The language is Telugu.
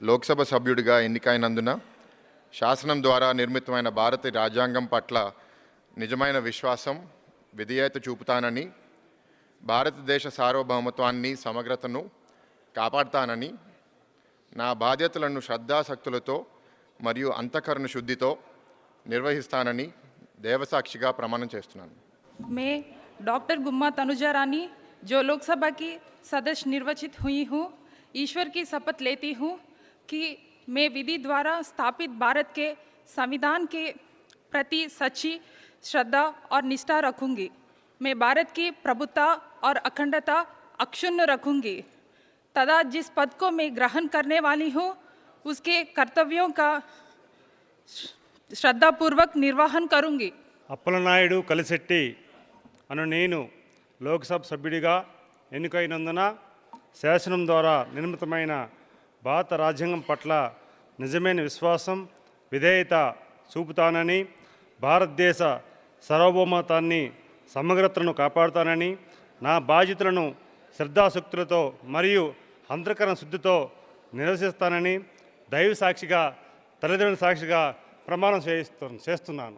లోక్సభ సభ్యుడిగా ఎన్నికైనందున శాసనం ద్వారా నిర్మితమైన భారత రాజ్యాంగం పట్ల నిజమైన విశ్వాసం విధేయత చూపుతానని భారతదేశ సార్వభౌమత్వాన్ని సమగ్రతను కాపాడుతానని నా బాధ్యతలను శ్రద్ధాశక్తులతో మరియు అంతఃకరణ శుద్ధితో నిర్వహిస్తానని దేవసాక్షిగా ప్రమాణం చేస్తున్నాను मैं डॉक्टर गुम्मा तनुजा रानी जो लोकसभा की सदस्य निर्वाचित हुई हूँ ईश्वर की शपथ लेती हूँ कि मैं विधि द्वारा स्थापित भारत के संविधान के प्रति सच्ची श्रद्धा और निष्ठा रखूंगी मैं भारत की प्रभुता और अखंडता अक्षुण्ण रखूंगी तथा जिस पद को मैं ग्रहण करने वाली हूँ उसके कर्तव्यों का श्रद्धापूर्वक निर्वहन करूंगी అప్పలనాయుడు కలిశెట్టి అను నేను లోక్సభ సభ్యుడిగా ఎన్నికైనందున శాసనం ద్వారా నిర్మితమైన భారత రాజ్యాంగం పట్ల నిజమైన విశ్వాసం విధేయత చూపుతానని భారతదేశ సార్వభౌమతాన్ని సమగ్రతను కాపాడుతానని నా బాధ్యతలను శ్రద్ధాశక్తులతో మరియు అంతఃకరణ శుద్ధితో నిర్వసిస్తానని దైవ సాక్షిగా తల్లిదండ్రుల సాక్షిగా ప్రమాణం చేయిస్తు చేస్తున్నాను.